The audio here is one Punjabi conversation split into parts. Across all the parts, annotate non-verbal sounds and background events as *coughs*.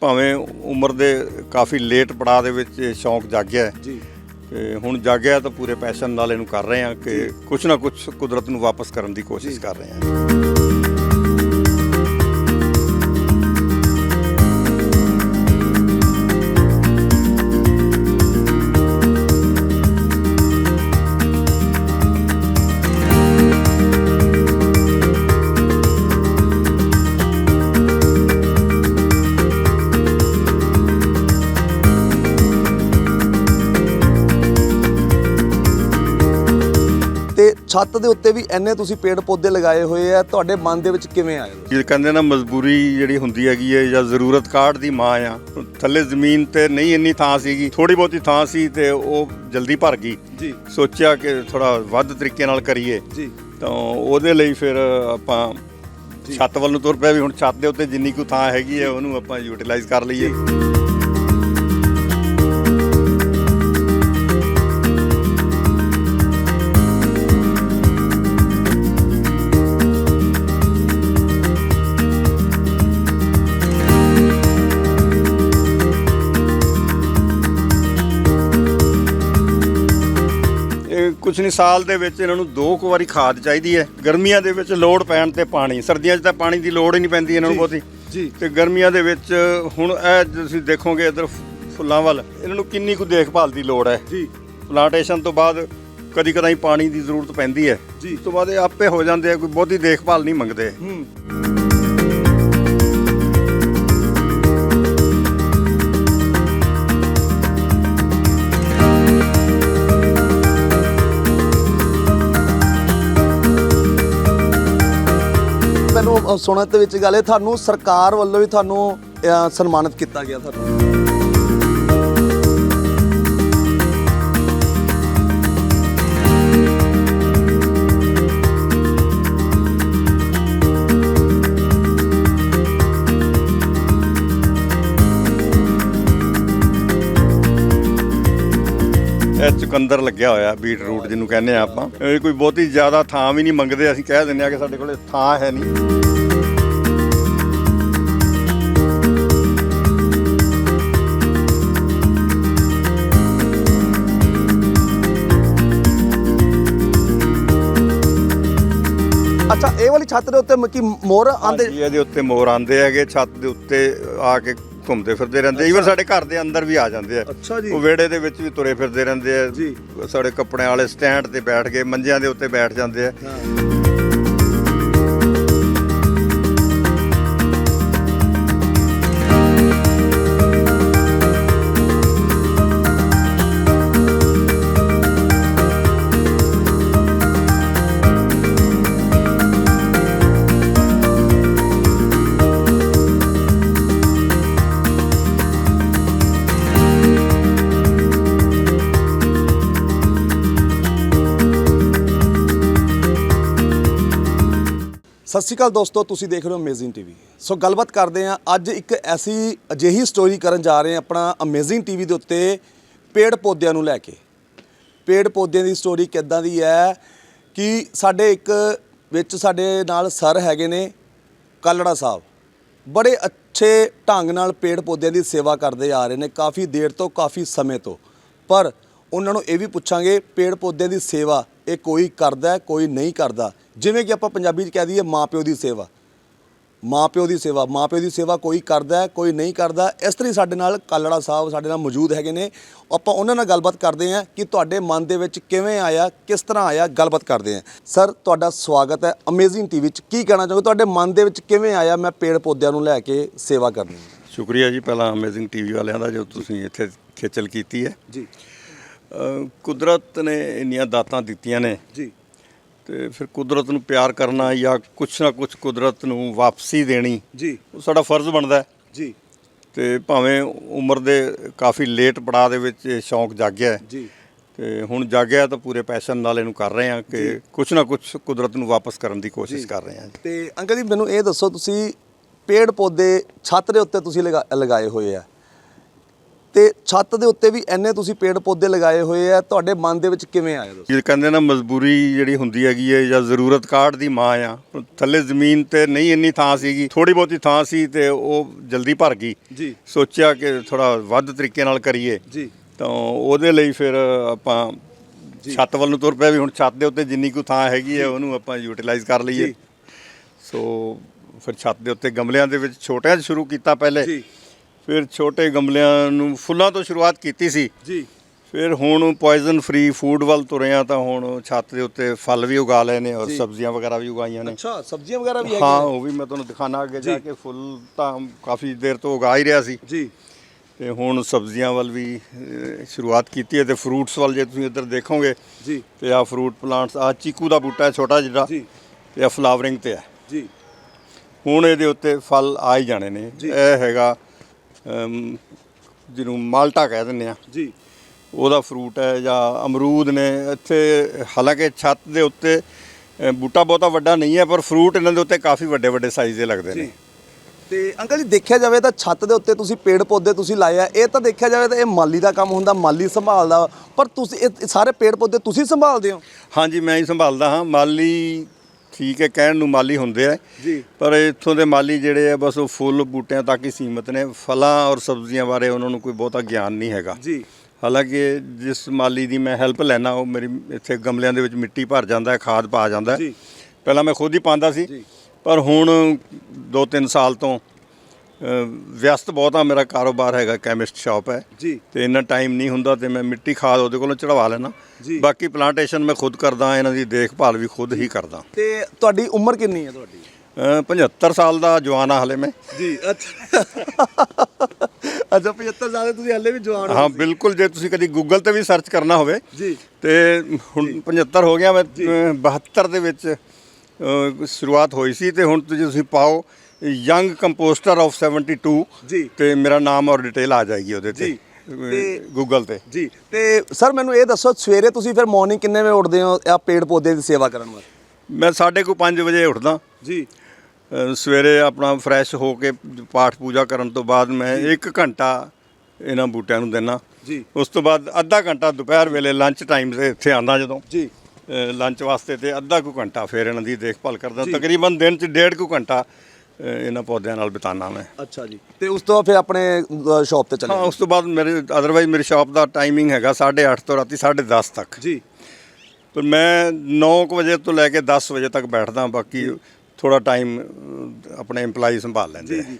ਭਾਵੇਂ ਉਮਰ ਦੇ ਕਾਫੀ ਲੇਟ ਪੜਾਅ ਦੇ ਵਿੱਚ ਇਹ ਸ਼ੌਂਕ ਜਾਗਿਆ ਜੀ। ਤੇ ਹੁਣ ਜਾਗਿਆ ਤਾਂ ਪੂਰੇ ਪੈਸ਼ਨ ਨਾਲ ਇਹਨੂੰ ਕਰ ਰਹੇ ਹਾਂ ਕਿ ਕੁਝ ਨਾ ਕੁਝ ਕੁਦਰਤ ਨੂੰ ਵਾਪਸ ਕਰਨ ਦੀ ਕੋਸ਼ਿਸ਼। ਕਰ ਰਹੇ ਹਾਂ। ਛੱਤ ਦੇ ਉੱਤੇ ਵੀ ਐਨੇ ਤੁਸੀਂ ਪੇੜ ਪੌਦੇ ਲਗਾਏ ਹੋਏ ਆ ਤੁਹਾਡੇ ਮਨ ਦੇ ਵਿੱਚ ਕਿਵੇਂ ਆਏ ਇਹ ਕਹਿੰਦੇ ਨਾ ਮਜਬੂਰੀ ਜਿਹੜੀ ਹੁੰਦੀ ਹੈਗੀ ਹੈ ਜਾਂ ਜ਼ਰੂਰਤ ਕਾਢ ਦੀ ਮਾਂ ਆ। ਥੱਲੇ ਜ਼ਮੀਨ ਤੇ ਨਹੀਂ ਇੰਨੀ ਥਾਂ ਸੀਗੀ ਥੋੜੀ ਬਹੁਤੀ ਥਾਂ ਸੀ ਤੇ ਉਹ ਜਲਦੀ ਭਰ ਗਈ। ਜੀ। ਸੋਚਿਆ ਕਿ ਥੋੜਾ ਵੱਧ ਤਰੀਕੇ ਨਾਲ ਕਰੀਏ। ਜੀ। ਤਾਂ ਉਹਦੇ ਲਈ ਫਿਰ ਆਪਾਂ ਛੱਤ ਵੱਲ ਨੂੰ ਤੁਰ ਪਿਆ ਵੀ ਹੁਣ ਛੱਤ ਦੇ ਉੱਤੇ ਜਿੰਨੀ ਕੁ ਥਾਂ ਹੈਗੀ ਹੈ ਉਹਨੂੰ ਆਪਾਂ ਯੂਟਿਲਾਈਜ਼ ਕਰ ਲਈਏ। ਕੁਛ ਨਹੀਂ ਸਾਲ ਦੇ ਵਿੱਚ ਇਹਨਾਂ ਨੂੰ ਦੋ ਕੁ ਵਾਰੀ ਖਾਦ ਚਾਹੀਦੀ ਹੈ। ਗਰਮੀਆਂ ਦੇ ਵਿੱਚ ਲੋੜ ਪੈਣ ਤੇ ਪਾਣੀ ਸਰਦੀਆਂ 'ਚ ਤਾਂ ਪਾਣੀ ਦੀ ਲੋੜ ਹੀ ਨਹੀਂ ਪੈਂਦੀ ਇਹਨਾਂ ਨੂੰ। ਬਹੁਤੀ। ਜੀ। ਤੇ ਗਰਮੀਆਂ ਦੇ ਵਿੱਚ ਹੁਣ ਇਹ ਤੁਸੀਂ ਦੇਖੋਗੇ ਇਧਰ ਫੁੱਲਾਂ ਵੱਲ ਇਹਨਾਂ ਨੂੰ ਕਿੰਨੀ ਕੁ ਦੇਖਭਾਲ ਦੀ ਲੋੜ ਹੈ। ਜੀ। ਪਲਾਂਟੇਸ਼ਨ ਤੋਂ ਬਾਅਦ ਕਦੀ ਕਦਾਈ ਪਾਣੀ ਦੀ ਜ਼ਰੂਰਤ ਪੈਂਦੀ ਹੈ। ਜੀ। ਉਸ ਤੋਂ ਬਾਅਦ ਇਹ ਆਪੇ ਹੋ ਜਾਂਦੇ ਆ ਕੋਈ ਬਹੁਤੀ ਦੇਖਭਾਲ ਨਹੀਂ ਮੰਗਦੇ। ਹੂੰ। ਸੁਣਨ ਦੇ ਵਿੱਚ ਗੱਲ ਹੈ ਤੁਹਾਨੂੰ ਸਰਕਾਰ ਵੱਲੋਂ ਵੀ ਤੁਹਾਨੂੰ ਸਨਮਾਨਿਤ ਕੀਤਾ ਗਿਆ ਤੁਹਾਨੂੰ। ਇਹ ਚੁਕੰਦਰ ਲੱਗਿਆ ਹੋਇਆ, ਬੀਟ ਰੂਟ ਜਿਹਨੂੰ ਕਹਿੰਦੇ ਆ ਆਪਾਂ। ਇਹ ਕੋਈ ਬਹੁਤੀ ਜ਼ਿਆਦਾ ਥਾਂ ਵੀ ਨਹੀਂ ਮੰਗਦੇ, ਅਸੀਂ ਕਹਿ ਦਿੰਦੇ ਆ ਕਿ ਸਾਡੇ ਕੋਲੇ ਥਾਂ ਹੈ ਨਹੀਂ। ਛੱਤ ਦੇ ਉੱਤੇ ਮੱਕੀ ਮੋਰ ਆਂਦੇ ਹਾਂਜੀ, ਇਹਦੇ ਉੱਤੇ ਮੋਰ ਆਂਦੇ ਹੈਗੇ ਛੱਤ ਦੇ ਉੱਤੇ ਆ ਕੇ ਘੁੰਮਦੇ ਫਿਰਦੇ ਰਹਿੰਦੇ। ਈਵਨ ਸਾਡੇ ਘਰ ਦੇ ਅੰਦਰ ਵੀ ਆ ਜਾਂਦੇ ਆ। ਅੱਛਾ ਜੀ। ਉਹ ਵਿਹੜੇ ਦੇ ਵਿੱਚ ਵੀ ਤੁਰੇ ਫਿਰਦੇ ਰਹਿੰਦੇ ਆ। ਜੀ। ਸਾਡੇ ਕੱਪੜਿਆਂ ਵਾਲੇ ਸਟੈਂਡ ਤੇ ਬੈਠ ਕੇ ਮੰਜਿਆਂ ਦੇ ਉੱਤੇ ਬੈਠ ਜਾਂਦੇ ਆ। ਸਤਿ ਸ਼੍ਰੀ ਅਕਾਲ ਦੋਸਤੋ, ਤੁਸੀਂ ਦੇਖ ਰਹੇ ਹੋ ਅਮੇਜ਼ਿੰਗ ਟੀਵੀ ਸੋ ਗੱਲਬਾਤ ਕਰਦੇ ਹਾਂ, ਅੱਜ ਇੱਕ ਐਸੀ ਅਜਿਹੀ ਸਟੋਰੀ ਕਰਨ ਜਾ ਰਹੇ ਹਾਂ ਆਪਣਾ ਅਮੇਜ਼ਿੰਗ ਟੀਵੀ ਦੇ ਉੱਤੇ ਪੇੜ ਪੌਦਿਆਂ ਨੂੰ ਲੈ ਕੇ। ਪੇੜ ਪੌਦਿਆਂ ਦੀ ਸਟੋਰੀ ਕਿੱਦਾਂ ਦੀ ਹੈ ਕਿ ਸਾਡੇ ਇੱਕ ਵਿੱਚ ਸਾਡੇ ਨਾਲ ਸਰ ਹੈਗੇ ਨੇ ਕਾਲੜਾ ਸਾਹਿਬ। ਬੜੇ ਅੱਛੇ ਢੰਗ ਨਾਲ ਪੇੜ ਪੌਦਿਆਂ ਦੀ ਸੇਵਾ ਕਰਦੇ ਆ ਰਹੇ ਨੇ, ਕਾਫੀ ਦੇਰ ਤੋਂ, ਕਾਫੀ ਸਮੇਂ ਤੋਂ। ਪਰ ਉਹਨਾਂ ਨੂੰ ਇਹ ਵੀ ਪੁੱਛਾਂਗੇ ਪੇੜ ਪੌਦਿਆਂ ਦੀ ਸੇਵਾ ਇਹ ਕੋਈ ਕਰਦਾ ਹੈ, ਕੋਈ ਨਹੀਂ ਕਰਦਾ? ਜਿਵੇਂ ਕਿ ਆਪਾਂ ਪੰਜਾਬੀ 'ਚ ਕਹਿ ਦਈਏ ਮਾਪਿਓ ਦੀ ਸੇਵਾ। ਮਾਪਿਓ ਦੀ ਸੇਵਾ ਮਾਪਿਓ ਦੀ ਸੇਵਾ ਕੋਈ ਕਰਦਾ ਹੈ, ਕੋਈ ਨਹੀਂ ਕਰਦਾ? ਇਸ ਤਰ੍ਹਾਂ ਸਾਡੇ ਨਾਲ ਕਾਲੜਾ ਸਾਹਿਬ ਸਾਡੇ ਨਾਲ ਮੌਜੂਦ ਹੈਗੇ ਨੇ। ਆਪਾਂ ਉਹਨਾਂ ਨਾਲ ਗੱਲਬਾਤ ਕਰਦੇ ਹਾਂ ਕਿ ਤੁਹਾਡੇ ਮਨ ਦੇ ਵਿੱਚ ਕਿਵੇਂ ਆਇਆ ਕਿਸ ਤਰ੍ਹਾਂ ਆਇਆ ਗੱਲਬਾਤ ਕਰਦੇ ਹਾਂ। ਸਰ ਤੁਹਾਡਾ ਸਵਾਗਤ ਹੈ ਅਮੇਜ਼ਿੰਗ ਟੀਵੀ 'ਚ। ਕੀ ਕਹਿਣਾ ਚਾਹੋਗੇ? ਤੁਹਾਡੇ ਮਨ ਦੇ ਵਿੱਚ ਕਿਵੇਂ ਆਇਆ ਮੈਂ ਪੇੜ ਪੌਦਿਆਂ ਨੂੰ ਲੈ ਕੇ ਸੇਵਾ ਕਰਨੀ? ਸ਼ੁਕਰੀਆ ਜੀ ਪਹਿਲਾਂ ਅਮੇਜ਼ਿੰਗ ਟੀਵੀ ਵਾਲਿਆਂ ਦਾ ਜੋ ਤੁਸੀਂ ਇੱਥੇ ਖੇਚਲ ਕੀਤੀ ਹੈ। ਜੀ। ਕੁਦਰਤ ਨੇ ਇੰਨੀਆਂ ਦਾਤਾਂ ਦਿੱਤੀਆਂ ਨੇ। ਜੀ। ਤੇ ਫਿਰ ਕੁਦਰਤ ਨੂੰ ਪਿਆਰ ਕਰਨਾ ਜਾਂ ਕੁਛ ਨਾ ਕੁਛ ਕੁਦਰਤ ਨੂੰ ਵਾਪਸੀ ਦੇਣੀ ਜੀ। ਉਹ ਸਾਡਾ ਫਰਜ਼ ਬਣਦਾ। ਹੈ ਜੀ। ਤੇ ਭਾਵੇਂ ਉਮਰ ਦੇ ਕਾਫੀ ਲੇਟ ਪੜਾਅ ਦੇ ਵਿੱਚ ਇਹ ਸ਼ੌਂਕ ਜਾਗਿਆ ਹੈ। ਜੀ। ਤੇ ਹੁਣ ਜਾਗਿਆ ਤਾਂ ਪੂਰੇ ਪੈਸ਼ਨ ਨਾਲ ਇਹਨੂੰ ਕਰ ਰਹੇ ਹਾਂ ਕਿ ਕੁਛ ਨਾ ਕੁਛ ਕੁਦਰਤ ਨੂੰ ਵਾਪਸ ਕਰਨ ਦੀ ਕੋਸ਼ਿਸ਼ ਕਰ ਰਹੇ ਹਾਂ। ਤੇ ਅੰਕਲ ਜੀ ਮੈਨੂੰ ਇਹ ਦੱਸੋ ਤੁਸੀਂ ਪੇੜ ਪੌਦੇ ਛੱਤ ਦੇ ਉੱਤੇ ਤੁਸੀਂ ਲਗਾ- ਲਗਾਏ ਹੋਏ ਆ। ਤੇ ਛੱਤ ਦੇ ਉੱਤੇ ਵੀ ਇੰਨੇ ਤੁਸੀਂ ਪੇੜ ਪੌਦੇ ਲਗਾਏ ਹੋਏ ਆ ਤੁਹਾਡੇ ਮਨ ਦੇ ਵਿੱਚ ਕਿਵੇਂ ਆਇਆ ਦੋਸਤੋ ਇਹ ਕਹਿੰਦੇ ਨਾ ਮਜਬੂਰੀ ਜਿਹੜੀ ਹੁੰਦੀ ਹੈਗੀ ਹੈ ਜਾਂ ਜ਼ਰੂਰਤ ਕਾਢ ਦੀ ਮਾਂ ਆ। ਥੱਲੇ ਜ਼ਮੀਨ ਤੇ ਨਹੀਂ ਇੰਨੀ ਥਾਂ ਸੀਗੀ ਥੋੜੀ ਬਹੁਤੀ ਥਾਂ ਸੀ ਤੇ ਉਹ ਜਲਦੀ ਭਰ ਗਈ। ਜੀ। ਸੋਚਿਆ ਕਿ ਥੋੜਾ ਵੱਧ ਤਰੀਕੇ ਨਾਲ ਕਰੀਏ। ਜੀ। ਤਾਂ ਉਹਦੇ ਲਈ ਫਿਰ ਆਪਾਂ ਛੱਤ ਵੱਲ ਨੂੰ ਤੁਰ ਪਿਆ ਵੀ ਹੁਣ ਛੱਤ ਦੇ ਉੱਤੇ ਜਿੰਨੀ ਕੁ ਥਾਂ ਹੈਗੀ ਹੈ ਉਹਨੂੰ ਆਪਾਂ ਯੂਟਿਲਾਈਜ਼ ਕਰ ਲਈਏ। ਸੋ ਫਿਰ ਛੱਤ ਦੇ ਉੱਤੇ ਗਮਲਿਆਂ ਦੇ ਵਿੱਚ ਛੋਟਿਆਂ 'ਚ ਸ਼ੁਰੂ ਕੀਤਾ ਪਹਿਲੇ। ਜੀ। ਫਿਰ ਛੋਟੇ ਗਮਲਿਆਂ ਨੂੰ ਫੁੱਲਾਂ ਤੋਂ ਸ਼ੁਰੂਆਤ ਕੀਤੀ ਸੀ। ਜੀ। ਫਿਰ ਹੁਣ ਪੋਇਜ਼ਨ ਫ੍ਰੀ ਫੂਡ ਵੱਲ ਤੁਰੇ ਆ ਤਾਂ ਹੁਣ ਛੱਤ ਦੇ ਉੱਤੇ ਫਲ ਵੀ ਉਗਾ ਲਏ ਨੇ ਔਰ। ਸਬਜ਼ੀਆਂ ਵਗੈਰਾ ਵੀ ਉਗਾਈਆਂ ਨੇ। ਅੱਛਾ ਸਬਜ਼ੀਆਂ ਵਗੈਰਾ ਵੀ ਹਾਂ ਹੈਗੀਆਂ ਉਹ ਵੀ ਮੈਂ ਤੁਹਾਨੂੰ ਦਿਖਾਣਾ ਅੱਗੇ ਜਾ। ਕੇ। ਫੁੱਲ ਤਾਂ ਕਾਫੀ ਦੇਰ ਤੋਂ ਉਗਾ ਹੀ ਰਿਹਾ ਸੀ। ਜੀ। ਤੇ ਹੁਣ ਸਬਜ਼ੀਆਂ ਵੱਲ ਵੀ ਸ਼ੁਰੂਆਤ ਕੀਤੀ ਹੈ ਤੇ ਫਰੂਟਸ ਵੱਲ ਜੇ ਤੁਸੀਂ ਇੱਧਰ ਦੇਖੋਗੇ ਜੀ। ਤੇ ਆ ਫਰੂਟ ਪਲਾਂਟਸ ਆ ਚੀਕੂ ਦਾ ਬੂਟਾ ਹੈ ਛੋਟਾ ਜਿਹੜਾ ਜੀ। ਤੇ ਆ ਫਲਾਵਰਿੰਗ ਤੇ ਹੈ। ਜੀ। ਹੁਣ ਇਹਦੇ ਉੱਤੇ ਫਲ ਆ ਹੀ ਜਾਣੇ ਨੇ। ਇਹ ਹੈਗਾ ਜਿਹਨੂੰ ਮਾਲਟਾ ਕਹਿ ਦਿੰਦੇ ਆ। ਜੀ। ਉਹਦਾ ਫਰੂਟ ਹੈ ਜਾਂ ਅਮਰੂਦ ਨੇ ਇੱਥੇ ਹਾਲਾਂਕਿ ਛੱਤ ਦੇ ਉੱਤੇ ਬੂਟਾ ਬਹੁਤਾ ਵੱਡਾ ਨਹੀਂ ਹੈ ਪਰ ਫਰੂਟ ਇਹਨਾਂ ਦੇ ਉੱਤੇ ਕਾਫੀ ਵੱਡੇ ਵੱਡੇ ਸਾਈਜ਼ ਦੇ ਲੱਗਦੇ ਨੇ। ਤੇ ਅੰਕਲ ਜੀ ਦੇਖਿਆ ਜਾਵੇ ਤਾਂ ਛੱਤ ਦੇ ਉੱਤੇ ਤੁਸੀਂ ਪੇੜ ਪੌਦੇ ਤੁਸੀਂ ਲਾਏ ਆ ਇਹ ਤਾਂ ਦੇਖਿਆ ਜਾਵੇ ਤਾਂ ਇਹ ਮਾਲੀ ਦਾ ਕੰਮ ਹੁੰਦਾ ਮਾਲੀ ਸੰਭਾਲਦਾ ਪਰ ਤੁਸੀਂ ਇਹ ਸਾਰੇ ਪੇੜ ਪੌਦੇ ਤੁਸੀਂ ਸੰਭਾਲਦੇ ਹੋ? ਹਾਂਜੀ ਮੈਂ ਹੀ ਸੰਭਾਲਦਾ ਹਾਂ। ਮਾਲੀ ਠੀਕ ਹੈ ਕਹਿਣ ਨੂੰ ਮਾਲੀ ਹੁੰਦੇ ਆ। ਜੀ। ਪਰ ਇੱਥੋਂ ਦੇ ਮਾਲੀ ਜਿਹੜੇ ਆ ਬਸ ਉਹ ਫੁੱਲ ਬੂਟਿਆਂ ਤੱਕ ਹੀ ਸੀਮਿਤ ਨੇ। ਫਲਾਂ ਔਰ ਸਬਜ਼ੀਆਂ ਬਾਰੇ ਉਹਨਾਂ ਨੂੰ ਕੋਈ ਬਹੁਤਾ ਗਿਆਨ ਨਹੀਂ ਹੈਗਾ। ਜੀ। ਹਾਲਾਂਕਿ ਜਿਸ ਮਾਲੀ ਦੀ ਮੈਂ ਹੈਲਪ ਲੈਣਾ ਉਹ ਮੇਰੀ ਇੱਥੇ ਗਮਲਿਆਂ ਦੇ ਵਿੱਚ ਮਿੱਟੀ ਭਰ ਜਾਂਦਾ ਹੈ ਖਾਦ ਪਾ ਜਾਂਦਾ ਹੈ। ਪਹਿਲਾਂ ਮੈਂ ਖੁਦ ਹੀ ਪਾਉਂਦਾ ਸੀ। ਪਰ ਹੁਣ 2-3 ਸਾਲ ਤੋਂ ਵਿਅਸਤ ਬਹੁਤ ਆ ਮੇਰਾ ਕਾਰੋਬਾਰ ਹੈਗਾ ਕੈਮਿਸਟ ਸ਼ਾਪ ਹੈ। ਜੀ। ਤੇ ਇੰਨਾ ਟਾਈਮ ਨਹੀਂ ਹੁੰਦਾ ਤੇ ਮੈਂ ਮਿੱਟੀ ਖਾਦ ਉਹਦੇ ਕੋਲੋਂ ਚੜਵਾ ਲੈਣਾ ਜੀ। ਬਾਕੀ ਪਲਾਂਟੇਸ਼ਨ ਮੈਂ ਖੁਦ ਕਰਦਾ ਇਹਨਾਂ ਦੀ ਦੇਖਭਾਲ ਵੀ ਖੁਦ ਹੀ ਕਰਦਾ। ਤੇ ਤੁਹਾਡੀ ਉਮਰ ਕਿੰਨੀ ਹੈ ਤੁਹਾਡੀ? ਅ, 75 ਸਾਲ ਦਾ ਜਵਾਨ ਆ ਹਲੇ ਮੈਂ। ਜੀ ਅੱਛਾ। ਅੱਛਾ 75 ਸਾਲ ਦੇ ਤੁਸੀਂ ਹਲੇ ਵੀ ਜਵਾਨ ਹੋ। ਹਾਂ ਬਿਲਕੁਲ ਜੇ ਤੁਸੀਂ ਕਦੀ ਗੂਗਲ ਤੇ ਵੀ ਸਰਚ ਕਰਨਾ ਹੋਵੇ ਜੀ। ਤੇ ਹੁਣ 75 ਹੋ ਗਿਆ ਮੈਂ ਅ, 72 ਦੇ ਵਿੱਚ ਸ਼ੁਰੂਆਤ ਹੋਈ ਸੀ ਤੇ ਹੁਣ ਤੁਸੀਂ ਪਾਓ ਯੰਗ ਕੰਪੋਸਟਰ ਆਫ 72 ਜੀ। ਤੇ ਮੇਰਾ ਨਾਮ ਔਰ ਡਿਟੇਲ ਆ ਜਾਏਗੀ ਉਹਦੇ ਤੇ ਗੂਗਲ ਤੇ ਜੀ। ਤੇ ਸਰ ਮੈਨੂੰ ਇਹ ਦੱਸੋ ਸਵੇਰੇ ਤੁਸੀਂ ਫਿਰ ਮਾਰਨਿੰਗ ਕਿੰਨੇ ਵਜੇ ਉੱਠਦੇ ਹੋ ਆ ਪੇੜ ਪੌਦੇ ਦੀ ਸੇਵਾ ਕਰਨ ਵਾਸਤੇ? ਮੈਂ 5:30 ਵਜੇ ਉੱਠਦਾ। ਜੀ। ਸਵੇਰੇ ਆਪਣਾ ਫਰੈਸ਼ ਹੋ ਕੇ ਪਾਠ ਪੂਜਾ ਕਰਨ ਤੋਂ ਬਾਅਦ ਮੈਂ 1 ਘੰਟਾ ਇਹਨਾਂ ਬੂਟਿਆਂ ਨੂੰ ਦੇਣਾ ਜੀ। ਉਸ ਤੋਂ ਬਾਅਦ ਅੱਧਾ ਘੰਟਾ ਦੁਪਹਿਰ ਵੇਲੇ ਲੰਚ ਟਾਈਮ ਤੇ ਇੱਥੇ ਆਉਂਦਾ ਜਦੋਂ। ਜੀ। ਲੰਚ ਵਾਸਤੇ ਤੇ ਅੱਧਾ ਕੁ ਘੰਟਾ ਫਿਰ ਇਹਨਾਂ ਦੀ ਦੇਖਭਾਲ ਕਰਦਾ। ਤਕਰੀਬਨ ਦਿਨ ਚ ਡੇਢ ਕੁ ਘੰਟਾ ਇਹਨਾਂ ਪੌਦਿਆਂ ਨਾਲ ਬਿਤਾਨਾ ਮੈਂ। ਅੱਛਾ ਜੀ। ਤੇ ਉਸ ਤੋਂ ਬਾਅਦ ਫਿਰ ਆਪਣੇ ਸ਼ਾਪ ਤੇ ਚਲੇ ਹਾਂ ਉਸ ਤੋਂ ਬਾਅਦ ਮੇਰੇ ਅਦਰਵਾਈਜ਼ ਮੇਰੀ ਸ਼ਾਪ ਦਾ ਟਾਈਮਿੰਗ ਹੈਗਾ 8:30 ਤੋਂ ਰਾਤੀ 10:30 ਤੱਕ। ਜੀ। ਪਰ ਮੈਂ 9 ਵਜੇ ਤੋਂ ਲੈ ਕੇ 10 ਵਜੇ ਤੱਕ ਬੈਠਦਾ ਬਾਕੀ ਥੋੜਾ ਟਾਈਮ ਆਪਣੇ EMPLOYEE ਸੰਭਾਲ ਲੈਂਦੇ ਜੀ।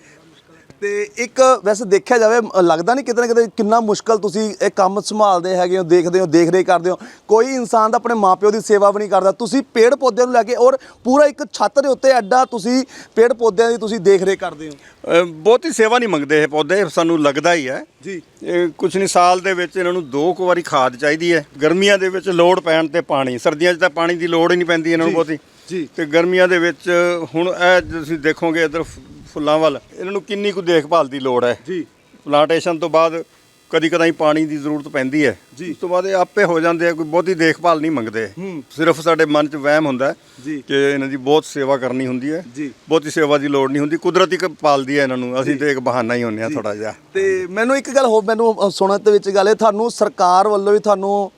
ਤੇ ਇੱਕ ਵੈਸੇ ਦੇਖਿਆ ਜਾਵੇ ਲੱਗਦਾ ਨਹੀਂ ਕਿਤੇ ਨਾ ਕਿਤੇ ਕਿੰਨਾ ਮੁਸ਼ਕਲ ਤੁਸੀਂ ਇਹ ਕੰਮ ਸੰਭਾਲਦੇ ਹੈਗੇ ਹੋ ਦੇਖਦੇ ਹੋ ਦੇਖ ਰੇਖ ਕਰਦੇ ਹੋ। ਕੋਈ ਇਨਸਾਨ ਤਾਂ ਆਪਣੇ ਮਾਪਿਓ ਦੀ ਸੇਵਾ ਵੀ ਨਹੀਂ ਕਰਦਾ। ਤੁਸੀਂ ਪੇੜ ਪੌਦਿਆਂ ਨੂੰ ਲੈ ਕੇ ਔਰ ਪੂਰਾ ਇੱਕ ਛੱਤ ਦੇ ਉੱਤੇ ਐਡਾ ਤੁਸੀਂ ਪੇੜ ਪੌਦਿਆਂ ਦੀ ਤੁਸੀਂ ਦੇਖ ਰੇਖ ਕਰਦੇ ਹੋ। ਬਹੁਤੀ ਸੇਵਾ ਨਹੀਂ ਮੰਗਦੇ ਇਹ ਪੌਦੇ ਸਾਨੂੰ ਲੱਗਦਾ ਹੀ ਹੈ। ਜੀ। ਇਹ ਕੁਛ ਨਹੀਂ ਸਾਲ ਦੇ ਵਿੱਚ ਇਹਨਾਂ ਨੂੰ ਦੋ ਕੁ ਵਾਰੀ ਖਾਦ ਚਾਹੀਦੀ ਹੈ। ਗਰਮੀਆਂ ਦੇ ਵਿੱਚ ਲੋੜ ਪੈਣ ਤੇ ਪਾਣੀ ਸਰਦੀਆਂ 'ਚ ਤਾਂ ਪਾਣੀ ਦੀ ਲੋੜ ਹੀ ਨਹੀਂ ਪੈਂਦੀ ਇਹਨਾਂ ਨੂੰ ਬਹੁਤੀ। ਜੀ। ਤੇ ਗਰਮੀਆਂ ਦੇ ਵਿੱਚ ਹੁਣ ਇਹ ਤੁਸੀਂ ਦੇਖੋਗੇ ਇਧਰ ਫੁੱਲਾਂ ਵੱਲ ਇਹਨਾਂ ਨੂੰ ਕਿੰਨੀ ਕੁ ਦੇਖਭਾਲ ਦੀ ਲੋੜ ਹੈ? ਜੀ। ਪਲਾਂਟੇਸ਼ਨ ਤੋਂ ਬਾਅਦ ਕਦੀ ਕਦਾਈ ਪਾਣੀ ਦੀ ਜ਼ਰੂਰਤ ਪੈਂਦੀ ਹੈ। ਜੀ। ਉਸ ਤੋਂ ਬਾਅਦ ਇਹ ਆਪੇ ਹੋ ਜਾਂਦੇ ਆ ਕੋਈ ਬਹੁਤੀ ਦੇਖਭਾਲ ਨਹੀਂ ਮੰਗਦੇ। ਹੂੰ। ਸਿਰਫ ਸਾਡੇ ਮਨ 'ਚ ਵਹਿਮ ਹੁੰਦਾ ਹੈ ਜੀ। ਕਿ ਇਹਨਾਂ ਦੀ ਬਹੁਤ ਸੇਵਾ ਕਰਨੀ ਹੁੰਦੀ ਹੈ। ਜੀ। ਬਹੁਤੀ ਸੇਵਾ ਦੀ ਲੋੜ ਨਹੀਂ ਹੁੰਦੀ ਕੁਦਰਤੀ ਪਾਲਦੀ ਹੈ ਇਹਨਾਂ ਨੂੰ। ਅਸੀਂ ਤੇ ਇੱਕ ਬਹਾਨਾ ਹੀ ਹੁੰਨੇ ਆ ਥੋੜਾ ਜਿਹਾ। ਤੇ ਮੈਨੂੰ ਇੱਕ ਗੱਲ ਹੋਰ ਮੈਨੂੰ ਸੁਣਨ ਦੇ ਵਿੱਚ ਗੱਲ ਹੈ ਤੁਹਾਨੂੰ ਸਰਕਾਰ ਵੱਲੋਂ ਵੀ ਤੁਹਾਨੂੰ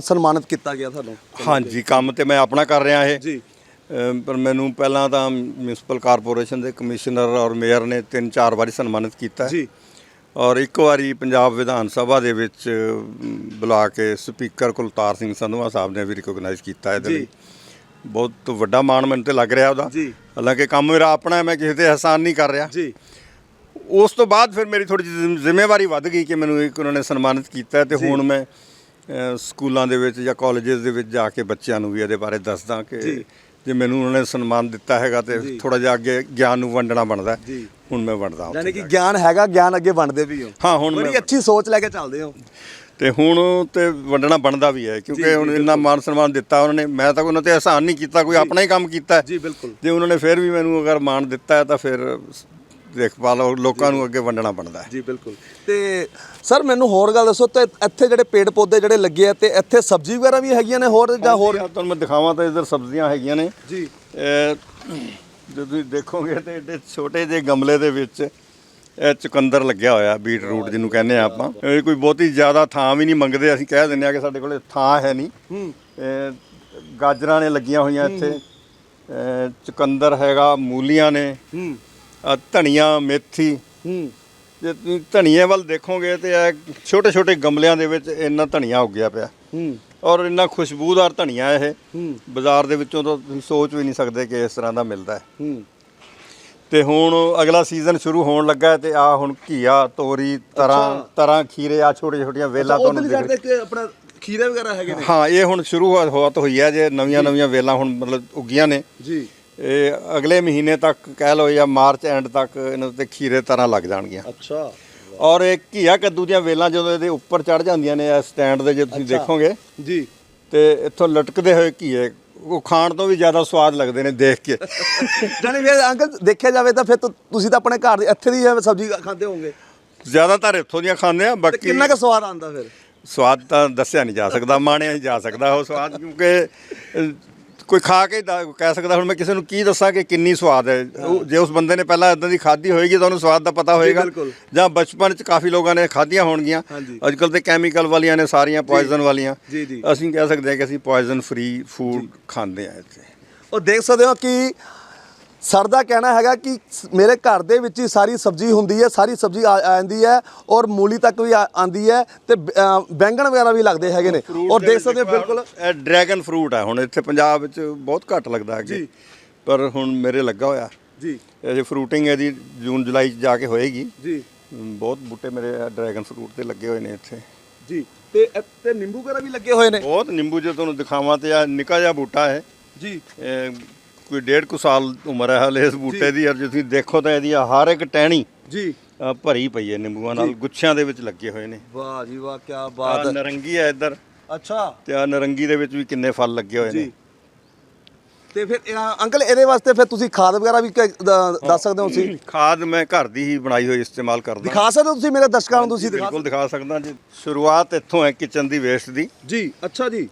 ਸਨਮਾਨਿਤ ਕੀਤਾ ਗਿਆ ਤੁਹਾਨੂੰ? ਹਾਂਜੀ ਕੰਮ ਤੇ ਮੈਂ ਆਪਣਾ ਕਰ ਰਿਹਾ ਇਹ। ਪਰ ਮੈਨੂੰ ਪਹਿਲਾਂ ਤਾਂ ਮਿਊਨਿਸਪਲ ਕਾਰਪੋਰੇਸ਼ਨ ਦੇ ਕਮਿਸ਼ਨਰ ਔਰ ਮੇਅਰ ਨੇ ਤਿੰਨ ਚਾਰ ਵਾਰੀ ਸਨਮਾਨਿਤ ਕੀਤਾ। ਜੀ ਔਰ ਇੱਕ ਵਾਰੀ ਪੰਜਾਬ ਵਿਧਾਨ ਸਭਾ ਦੇ ਵਿੱਚ ਬੁਲਾ ਕੇ ਸਪੀਕਰ ਕੁਲਤਾਰ ਸਿੰਘ ਸੰਧਵਾ ਸਾਹਿਬ ਨੇ ਵੀ ਰਿਕੋਗਨਾਈਜ਼ ਕੀਤਾ ਇਹਦੇ। ਲਈ ਬਹੁਤ ਵੱਡਾ ਮਾਣ ਮੈਨੂੰ ਤੇ ਲੱਗ ਰਿਹਾ ਉਹਦਾ ਜੀ। ਹਾਲਾਂਕਿ ਕੰਮ ਮੇਰਾ ਆਪਣਾ ਹੈ ਮੈਂ ਕਿਸੇ ਤੇ ਅਹਿਸਾਨ ਨਹੀਂ ਕਰ ਰਿਹਾ ਜੀ ਉਸ ਤੋਂ ਬਾਅਦ ਫਿਰ ਮੇਰੀ ਥੋੜੀ ਜਿਹੀ ਜ਼ਿੰਮੇਵਾਰੀ ਵੱਧ ਗਈ ਕਿ ਮੈਨੂੰ ਇੱਕ ਉਹਨਾਂ ਨੇ ਸਨਮਾਨਿਤ ਕੀਤਾ ਤੇ। ਹੁਣ ਮੈਂ ਸਕੂਲਾਂ ਦੇ ਵਿੱਚ ਜਾਂ ਕਾਲਜਸ ਦੇ ਵਿੱਚ ਜਾ ਕੇ ਬੱਚਿਆਂ ਨੂੰ ਵੀ ਇਹਦੇ ਬਾਰੇ ਦੱਸਦਾ ਕਿ ਜੀ। ਮੈਨੂੰ ਉਹਨਾਂ ਨੇ ਸਨਮਾਨ ਦਿੱਤਾ ਹੈਗਾ ਤੇ। ਥੋੜਾ ਜਿਹਾ ਅੱਗੇ ਗਿਆਨ ਨੂੰ ਵੰਡਣਾ ਬਣਦਾ ਹੈ। ਜੀ। ਹੁਣ ਮੈਂ ਵੰਡਦਾ ਉੱਥੇ ਯਾਨੀ ਕਿ। ਗਿਆਨ ਹੈਗਾ ਗਿਆਨ ਅੱਗੇ ਵੰਡਦੇ ਵੀ ਹੋ ਹਾਂ, ਹੁਣ ਬੜੀ ਅੱਛੀ ਸੋਚ ਲੈ ਕੇ ਚੱਲਦੇ ਹੋ ਤੇ ਹੁਣ ਤੇ ਵੰਡਣਾ ਬਣਦਾ ਵੀ ਹੈ ਕਿਉਂਕਿ ਹੁਣ ਇੰਨਾ ਮਾਨ ਸਨਮਾਨ ਦਿੱਤਾ ਉਹਨਾਂ ਨੇ ਮੈਂ ਤਾਂ ਉਹਨਾਂ ਤੇ ਅਹਿਸਾਨ ਨਹੀਂ ਕੀਤਾ ਕੋਈ ਆਪਣਾ ਹੀ ਕੰਮ ਕੀਤਾ ਹੈ। ਜੀ, ਬਿਲਕੁਲ। ਜੇ ਉਹਨਾਂ ਨੇ ਫਿਰ ਵੀ ਮੈਨੂੰ ਅਗਰ ਮਾਣ ਦਿੱਤਾ ਹੈ ਤਾਂ ਫਿਰ ਦੇਖਭਾਲ ਔਰ ਲੋਕਾਂ ਨੂੰ ਅੱਗੇ ਵੰਡਣਾ ਬਣਦਾ ਹੈ। ਜੀ ਬਿਲਕੁਲ। ਤੇ ਸਰ ਮੈਨੂੰ ਹੋਰ ਗੱਲ ਦੱਸੋ ਤੇ ਇੱਥੇ ਜਿਹੜੇ ਪੇੜ ਪੌਦੇ ਜਿਹੜੇ ਲੱਗੇ ਆ ਤੇ ਇੱਥੇ ਸਬਜ਼ੀ ਵਗੈਰਾ ਵੀ ਹੈਗੀਆਂ ਨੇ ਹੋਰ ਜਾਂ ਹੋਰ? ਤੁਹਾਨੂੰ ਮੈਂ ਦਿਖਾਵਾਂ ਤਾਂ ਇਧਰ ਸਬਜ਼ੀਆਂ ਹੈਗੀਆਂ ਨੇ। ਜੀ। ਜੇ ਤੁਸੀਂ ਦੇਖੋਗੇ ਤੇ ਏਡੇ ਛੋਟੇ ਜਿਹੇ ਗਮਲੇ ਦੇ ਵਿੱਚ ਇਹ ਚੁਕੰਦਰ ਲੱਗਿਆ ਹੋਇਆ ਬੀਟ ਰੂਟ ਜਿਹਨੂੰ ਕਹਿੰਦੇ ਆ ਆਪਾਂ। ਇਹ ਕੋਈ ਬਹੁਤੀ ਜ਼ਿਆਦਾ ਥਾਂ ਵੀ ਨਹੀਂ ਮੰਗਦੇ ਅਸੀਂ ਕਹਿ ਦਿੰਦੇ ਆ ਕਿ ਸਾਡੇ ਕੋਲੇ ਥਾਂ ਹੈ ਨਹੀਂ। ਗਾਜਰਾਂ ਨੇ ਲੱਗੀਆਂ ਹੋਈਆਂ ਇੱਥੇ। ਚੁਕੰਦਰ ਹੈਗਾ ਮੂਲੀਆਂ ਨੇ। ਹੂੰ ਆਹ ਧਨੀਆ ਮੇਥੀ। ਹੂੰ। ਜੇ ਤੁਸੀਂ ਧਨੀਏ ਵੱਲ ਦੇਖੋਗੇ ਤੇ ਇਹ ਛੋਟੇ ਛੋਟੇ ਗਮਲਿਆਂ ਦੇ ਵਿੱਚ ਇੰਨਾ ਧਨੀਆ ਉੱਗਿਆ ਪਿਆ। ਹੂੰ। ਔਰ ਇੰਨਾ ਖੁਸ਼ਬੂਦਾਰ ਧਨੀਆ ਇਹ। ਹੂੰ। ਬਾਜ਼ਾਰ ਦੇ ਵਿੱਚੋਂ ਤਾਂ ਤੁਸੀਂ ਸੋਚ ਵੀ ਨਹੀਂ ਸਕਦੇ ਕਿ ਇਸ ਤਰ੍ਹਾਂ ਦਾ ਮਿਲਦਾ। ਹੈ। ਹੂੰ ਤੇ ਹੁਣ ਅਗਲਾ ਸੀਜ਼ਨ ਸ਼ੁਰੂ ਹੋਣ ਲੱਗਾ ਹੈ ਤੇ ਆ ਹੁਣ ਘੀਆ ਤੋਰੀ ਤਰਾਂ ਤਰਾਂ ਖੀਰੇ ਆ ਛੋਟੇ ਛੋਟੀਆਂ ਵੇਲਾਂ ਤੁਹਾਨੂੰ ਸਾਈਡ ਦਿਖ ਤੇ ਇੱਕ ਆਪਣਾ ਖੀਰੇ ਵਗੈਰਾ ਹੈਗੇ ਨੇ। ਹਾਂ ਇਹ ਹੁਣ ਸ਼ੁਰੂ ਹੋ- ਹੋਤ ਹੋਈ ਹੈ ਜੇ ਨਵੀਆਂ ਨਵੀਆਂ ਵੇਲਾਂ ਹੁਣ ਮਤਲਬ ਉੱਗੀਆਂ ਨੇ। ਜੀ। ਇਹ ਅਗਲੇ ਮਹੀਨੇ ਤੱਕ ਕਹਿ ਲਓ ਜਾਂ ਮਾਰਚ ਐਂਡ ਤੱਕ ਇਹਨਾਂ ਤੇ ਖੀਰੇ ਤਰਾਂ ਲੱਗ ਜਾਣਗੀਆਂ। ਅੱਛਾ। ਔਰ ਇਹ ਘੀਆ ਕੱਦੂ ਦੀਆਂ ਵੇਲਾਂ ਜਦੋਂ ਇਹਦੇ ਉੱਪਰ ਚੜ ਜਾਂਦੀਆਂ ਨੇ ਇਸ ਸਟੈਂਡ ਦੇ ਜੇ ਤੁਸੀਂ। ਦੇਖੋਗੇ ਜੀ। ਤੇ ਇੱਥੋਂ ਲਟਕਦੇ ਹੋਏ ਘੀਏ ਉਹ ਖਾਣ ਤੋਂ ਵੀ ਜ਼ਿਆਦਾ ਸਵਾਦ ਲੱਗਦੇ ਨੇ ਦੇਖ ਕੇ। *laughs* ਜਾਨੀ ਫਿਰ ਅੰਕਲ ਦੇਖਿਆ ਜਾਵੇ ਤਾਂ ਫਿਰ ਤੁਸੀਂ ਤਾਂ ਆਪਣੇ ਘਰ ਦੇ ਇੱਥੇ ਦੀ ਇਹ ਸਬਜ਼ੀ ਖਾਂਦੇ ਹੋਵੋਗੇ। ਜ਼ਿਆਦਾਤਰ ਇੱਥੋਂ ਦੀਆਂ ਖਾਂਦੇ ਆ ਬਾਕੀ ਕਿੰਨਾ ਕੁ ਸਵਾਦ ਆਉਂਦਾ ਫਿਰ? ਸਵਾਦ ਤਾਂ ਦੱਸਿਆ ਨਹੀਂ ਜਾ ਸਕਦਾ ਮਾਣਿਆ ਨਹੀਂ ਜਾ ਸਕਦਾ ਉਹ ਸਵਾਦ ਕਿਉਂਕਿ ਕੋਈ ਖਾ ਕੇ ਦਾ- ਕਹਿ ਸਕਦਾ ਹੁਣ ਮੈਂ ਕਿਸੇ ਨੂੰ ਕੀ ਦੱਸਾਂ ਕਿ ਕਿੰਨੀ ਸਵਾਦ ਹੈ। ਉਹ ਜੇ ਉਸ ਬੰਦੇ ਨੇ ਪਹਿਲਾਂ ਇਦਾਂ ਦੀ ਖਾਧੀ ਹੋਏਗੀ ਤਾਂ ਉਹਨੂੰ ਸਵਾਦ ਦਾ ਪਤਾ ਹੋਏਗਾ। ਬਿਲਕੁਲ। ਜਾਂ ਬਚਪਨ 'ਚ ਕਾਫੀ ਲੋਕਾਂ ਨੇ ਖਾਧੀਆਂ ਹੋਣਗੀਆਂ। ਹਾਂਜੀ। ਅੱਜ ਕੱਲ ਤੇ ਕੈਮੀਕਲ ਵਾਲੀਆਂ ਨੇ ਸਾਰੀਆਂ ਪੋਇਜ਼ਨ ਵਾਲੀਆਂ। ਜੀ, ਜੀ। ਅਸੀਂ ਕਹਿ ਸਕਦੇ ਹਾਂ ਕਿ ਅਸੀਂ ਪੋਇਜ਼ਨ ਫ੍ਰੀ ਫੂਡ ਖਾਂਦੇ ਆ ਇੱਥੇ। ਉਹ ਦੇਖ ਸਕਦੇ ਹੋ ਕਿ ਸਰ ਦਾ ਕਹਿਣਾ ਹੈਗਾ ਕਿ ਮੇਰੇ ਘਰ ਦੇ ਵਿੱਚ ਹੀ ਸਾਰੀ ਸਬਜ਼ੀ ਹੁੰਦੀ ਹੈ ਸਾਰੀ ਸਬਜ਼ੀ ਆ ਜਾਂਦੀ ਹੈ ਔਰ ਮੂਲੀ ਤੱਕ ਵੀ ਆ- ਆਉਂਦੀ ਹੈ ਤੇ ਬੈਂਗਣ ਵਗੈਰਾ ਵੀ ਲੱਗਦੇ ਹੈਗੇ ਨੇ। ਔਰ ਦੇਖ ਸਕਦੇ ਹੋ ਬਿਲਕੁਲ ਡਰੈਗਨ ਫਰੂਟ ਹੈ ਹੁਣ ਇੱਥੇ ਪੰਜਾਬ ਵਿੱਚ ਬਹੁਤ ਘੱਟ ਲੱਗਦਾ ਅੱਗੇ ਜੀ। ਪਰ ਹੁਣ ਮੇਰੇ ਲੱਗਾ ਹੋਇਆ। ਜੀ। ਇਹ ਜੇ ਫਰੂਟਿੰਗ ਇਹਦੀ ਜੂਨ ਜੁਲਾਈ 'ਚ ਜਾ ਕੇ ਹੋਏਗੀ। ਜੀ। ਬਹੁਤ ਬੂਟੇ ਮੇਰੇ ਡਰੈਗਨ ਫਰੂਟ ਤੇ ਲੱਗੇ ਹੋਏ ਨੇ ਇੱਥੇ। ਜੀ। ਤੇ ਇੱਥੇ ਨਿੰਬੂ ਵਗੈਰਾ ਵੀ ਲੱਗੇ ਹੋਏ ਨੇ? ਬਹੁਤ ਨਿੰਬੂ ਜੇ ਤੁਹਾਨੂੰ ਦਿਖਾਵਾਂ ਤੇ ਆ ਨਿੱਕਾ ਜਿਹਾ ਬੂਟਾ ਹੈ ਜੀ। ਕੋਈ ਡੇਢ ਕੁ ਸਾਲ ਉਮਰ ਹੈ ਹਲੇ ਇਸ ਬੂਟੇ ਦੀ ਔਰ ਜੇ ਤੁਸੀਂ ਦੇਖੋ ਤਾਂ ਇਹਦੀ ਹਰ ਇੱਕ ਟਹਿਣੀ ਜੀ। ਭਰੀ ਪਈ ਹੈ ਨਿੰਬੂਆਂ ਨਾਲ ਗੁੱਛਿਆਂ ਦੇ ਵਿੱਚ ਲੱਗੇ ਹੋਏ ਨੇ। ਵਾਹ ਜੀ ਵਾਹ ਕੀ ਬਾਤ ਹੈ। ਨਰੰਗੀ ਹੈ ਇੱਧਰ। ਅੱਛਾ। ਤੇ ਆ ਨਰੰਗੀ ਦੇ ਵਿੱਚ ਵੀ ਕਿੰਨੇ ਫਲ ਲੱਗੇ ਹੋਏ ਨੇ। ਤੇ ਫਿਰ ਅੰਕਲ ਇਹਦੇ ਵਾਸਤੇ ਫਿਰ ਤੁਸੀਂ ਖਾਦ ਵਗੈਰਾ ਵੀ ਦੱਸ ਸਕਦੇ ਹੋ ਤੁਸੀਂ? *coughs* ਖਾਦ ਮੈਂ ਘਰ ਦੀ ਹੀ ਬਣਾਈ ਹੋਈ ਇਸਤੇਮਾਲ ਕਰਦਾ। ਦਿਖਾ ਸਕਦੇ ਹੋ ਤੁਸੀਂ ਮੇਰੇ ਦਰਸ਼ਕਾਂ ਨੂੰ ਤੁਸੀਂ ਦਿਖਾ ਬਿਲਕੁਲ ਦਿਖਾ ਸਕਦਾ ਜੀ। ਸ਼ੁਰੂਆਤ ਇੱਥੋਂ ਹੈ ਕਿਚਨ ਦੀ ਵੇਸਟ ਦੀ। ਜੀ ਅੱਛਾ ਜੀ।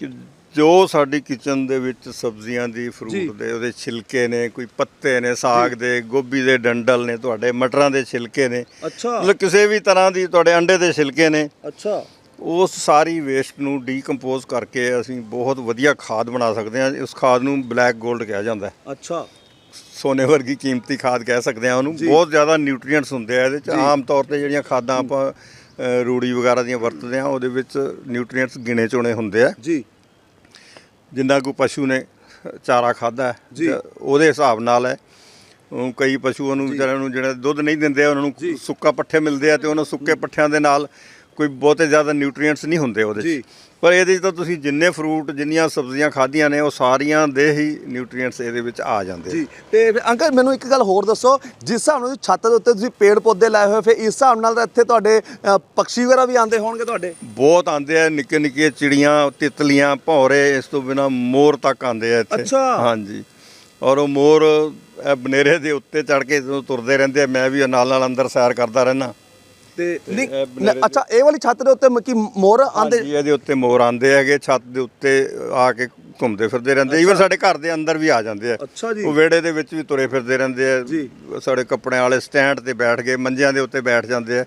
ਜੋ ਸਾਡੀ ਕਿਚਨ ਦੇ ਵਿੱਚ ਸਬਜ਼ੀਆਂ ਦੀ। ਫਰੂਟ ਦੇ ਉਹਦੇ ਛਿਲਕੇ ਨੇ ਕੋਈ ਪੱਤੇ ਨੇ ਸਾਗ ਦੇ ਗੋਭੀ ਦੇ ਡੰਡਲ ਨੇ ਤੁਹਾਡੇ ਮਟਰਾਂ ਦੇ ਛਿਲਕੇ ਨੇ। ਅੱਛਾ। ਮਤਲਬ ਕਿਸੇ ਵੀ ਤਰ੍ਹਾਂ ਦੀ ਤੁਹਾਡੇ ਅੰਡੇ ਦੇ ਛਿਲਕੇ ਨੇ। ਅੱਛਾ। ਉਸ ਸਾਰੀ ਵੇਸਟ ਨੂੰ ਡੀਕੰਪੋਜ਼ ਕਰਕੇ ਅਸੀਂ ਬਹੁਤ ਵਧੀਆ ਖਾਦ ਬਣਾ ਸਕਦੇ ਹਾਂ। ਉਸ ਖਾਦ ਨੂੰ ਬਲੈਕ 골ਡ ਕਿਹਾ ਜਾਂਦਾ ਹੈ। ਅੱਛਾ। ਸੋਨੇ ਵਰਗੀ ਕੀਮਤੀ ਖਾਦ ਕਹਿ ਸਕਦੇ ਹਾਂ ਉਹਨੂੰ। ਬਹੁਤ ਜ਼ਿਆਦਾ ਨਿਊਟ੍ਰੀਐਂਟਸ ਹੁੰਦੇ ਆ ਇਹਦੇ ਚ। ਆਮ ਤੌਰ ਤੇ ਜਿਹੜੀਆਂ ਖਾਦਾਂ ਆਪਾਂ ਰੂੜੀ ਵਗੈਰਾ ਦੀਆਂ ਵਰਤਦੇ ਆ ਉਹਦੇ ਵਿੱਚ ਨਿਊਟ੍ਰੀਐਂਟਸ ਗਿਣੇ ਚੁਣੇ ਹੁੰਦੇ ਆ। ਜੀ। ਜਿੰਨਾ ਕੋ ਪਸ਼ੂ ਨੇ ਚਾਰਾ ਖਾਦਾ। ਉਹਦੇ ਹਿਸਾਬ ਨਾਲ ਹੈ ਕਈ ਪਸ਼ੂ ਉਹਨੂੰ ਵਿਚਾਰਿਆਂ ਨੂੰ ਜਿਹੜਾ ਦੁੱਧ ਨਹੀਂ ਦਿੰਦੇ ਉਹਨਾਂ। ਨੂੰ ਸੁੱਕਾ ਪੱਠੇ ਮਿਲਦੇ ਆ ਤੇ ਉਹਨਾਂ ਸੁੱਕੇ ਪੱਠਿਆਂ ਦੇ ਨਾਲ ਕੋਈ ਬਹੁਤੇ ਜ਼ਿਆਦਾ ਨਿਊਟ੍ਰੀਐਂਟਸ ਨਹੀਂ ਹੁੰਦੇ ਉਹਦੇ। 'ਚ। ਪਰ ਇਹਦੇ 'ਚ ਤਾਂ ਤੁਸੀਂ ਜਿੰਨੇ ਫਰੂਟ ਜਿੰਨੀਆਂ ਸਬਜ਼ੀਆਂ ਖਾਧੀਆਂ ਨੇ ਉਹ ਸਾਰੀਆਂ ਦੇ ਹੀ ਨਿਊਟ੍ਰੀਐਂਟਸ ਇਹਦੇ ਵਿੱਚ ਆ ਜਾਂਦੇ ਜੀ। ਤੇ ਅੰਕਲ ਮੈਨੂੰ ਇੱਕ ਗੱਲ ਹੋਰ ਦੱਸੋ ਜਿਸ ਹਿਸਾਬ ਨਾਲ ਤੁਸੀਂ ਛੱਤ ਦੇ ਉੱਤੇ ਤੁਸੀਂ ਪੇੜ ਪੌਦੇ ਲਾਏ ਹੋਏ ਫਿਰ ਇਸ ਹਿਸਾਬ ਨਾਲ ਤਾਂ ਇੱਥੇ ਤੁਹਾਡੇ ਪੰਛੀ ਵਗੈਰਾ ਵੀ ਆਉਂਦੇ ਹੋਣਗੇ ਤੁਹਾਡੇ? ਬਹੁਤ ਆਉਂਦੇ ਆ ਨਿੱਕੇ ਨਿੱਕੇ ਚਿੜੀਆਂ ਤਿਤਲੀਆਂ ਭੌਰੇ ਇਸ ਤੋਂ ਬਿਨਾ ਮੋਰ ਤੱਕ ਆਉਂਦੇ ਆ ਇੱਥੇ। ਅੱਛਾ। ਹਾਂਜੀ। ਔਰ ਉਹ ਮੋਰ ਇਹ ਬਨੇਰੇ ਦੇ ਉੱਤੇ ਚੜ ਕੇ ਤੁਰਦੇ ਰਹਿੰਦੇ ਆ ਮੈਂ ਵੀ ਨਾਲ ਨਾਲ ਅੰਦਰ ਸੈਰ ਕਰਦਾ ਰਹਿਣਾ ਤੇ ਨਹੀਂ ਨ- ਅੱਛਾ ਇਹ ਵਾਲੀ ਛੱਤ ਦੇ ਉੱਤੇ ਮੱਕੀ ਮੋਰ ਆਉਂਦੇ? ਹਾਂਜੀ ਇਹਦੇ ਉੱਤੇ ਮੋਰ ਆਉਂਦੇ ਹੈਗੇ ਛੱਤ ਦੇ ਉੱਤੇ ਆ ਕੇ ਘੁੰਮਦੇ ਫਿਰਦੇ ਰਹਿੰਦੇ। ਈਵਨ ਸਾਡੇ ਘਰ ਦੇ ਅੰਦਰ ਵੀ ਆ ਜਾਂਦੇ ਆ। ਅੱਛਾ ਜੀ। ਉਹ ਵਿਹੜੇ ਦੇ ਵਿੱਚ ਵੀ ਤੁਰੇ ਫਿਰਦੇ ਰਹਿੰਦੇ ਆ। ਸਾਡੇ ਕੱਪੜਿਆਂ ਵਾਲੇ ਸਟੈਂਡ ਤੇ ਬੈਠ ਕੇ ਮੰਜਿਆਂ ਦੇ ਉੱਤੇ ਬੈਠ ਜਾਂਦੇ ਆ।